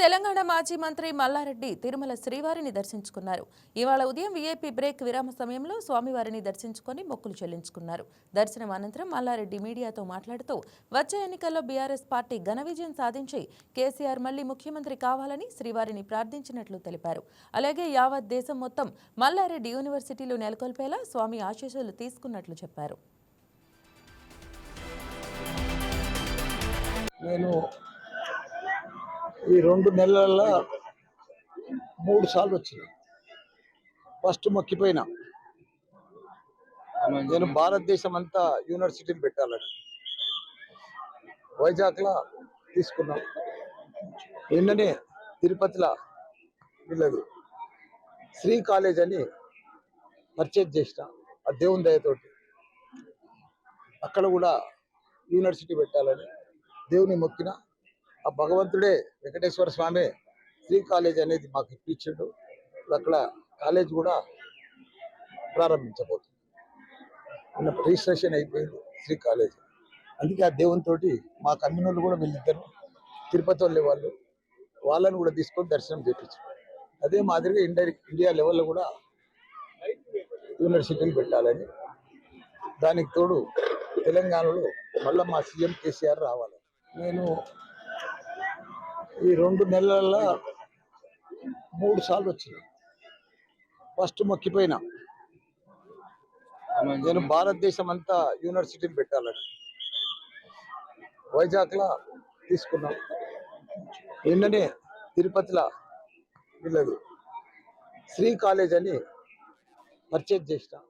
తెలంగాణ మాజీ మంత్రి మల్లారెడ్డి తిరుమల శ్రీవారిని దర్శించుకున్నారు. ఇవాళ ఉదయం వీఐపీ బ్రేక్ విరామ సమయంలో స్వామివారిని దర్శించుకొని మొక్కులు చెల్లించుకున్నారు. దర్శనం అనంతరం మల్లారెడ్డి మీడియాతో మాట్లాడుతూ వచ్చే ఎన్నికల్లో బీఆర్ఎస్ పార్టీ ఘన విజయం సాధించి కేసీఆర్ మళ్ళీ ముఖ్యమంత్రి కావాలని శ్రీవారిని ప్రార్థించినట్లు తెలిపారు. అలాగే యావత్ దేశం మొత్తం మల్లారెడ్డి యూనివర్సిటీలు నెలకొల్పేలా స్వామి ఆశీస్సులు తీసుకున్నట్లు చెప్పారు. నేను ఈ రెండు నెలల్లో మూడు సార్లు వచ్చినాయి ఫస్ట్ మొక్కిపోయినా. నేను భారతదేశం అంతా యూనివర్సిటీని పెట్టాలని. వైజాగ్లో తీసుకున్నాం. నిన్ననే తిరుపతిలో వీళ్ళది శ్రీ కాలేజ్ అని పర్చేజ్ చేసిన ఆ దేవుని దయతోటి. అక్కడ కూడా యూనివర్సిటీ పెట్టాలని దేవుని మొక్కిన ఆ భగవంతుడే వెంకటేశ్వర స్వామి శ్రీ కాలేజ్ అనేది మాకు ఇప్పించాడు. అక్కడ కాలేజ్ కూడా ప్రారంభించబోతుంది. నిన్న రిజిస్ట్రేషన్ అయిపోయింది శ్రీ కాలేజ్. అందుకే ఆ దేవునితోటి మా కమ్యూనల్ కూడా వెళ్ళిద్దరు తిరుపతి వాళ్ళే వాళ్ళు వాళ్ళని కూడా తీసుకొని దర్శనం చేయించారు అదే మాదిరిగా ఇండైరెక్ట్ ఇండియా లెవెల్లో కూడా యూనివర్సిటీలు పెట్టాలని దానికి తోడు తెలంగాణలో మళ్ళీ మా సీఎం కేసీఆర్ రావాలి. నేను ఈ రెండు నెలల్లో మూడు సార్లు వచ్చిన ఫస్ట్ మొక్కిపోయినా. నేను భారతదేశం అంతా యూనివర్సిటీని పెట్టాలని. వైజాగ్లో తీసుకున్నాం. నిన్ననే తిరుపతిలో వీళ్ళది. శ్రీ కాలేజ్ అని పర్చేజ్ చేసిన.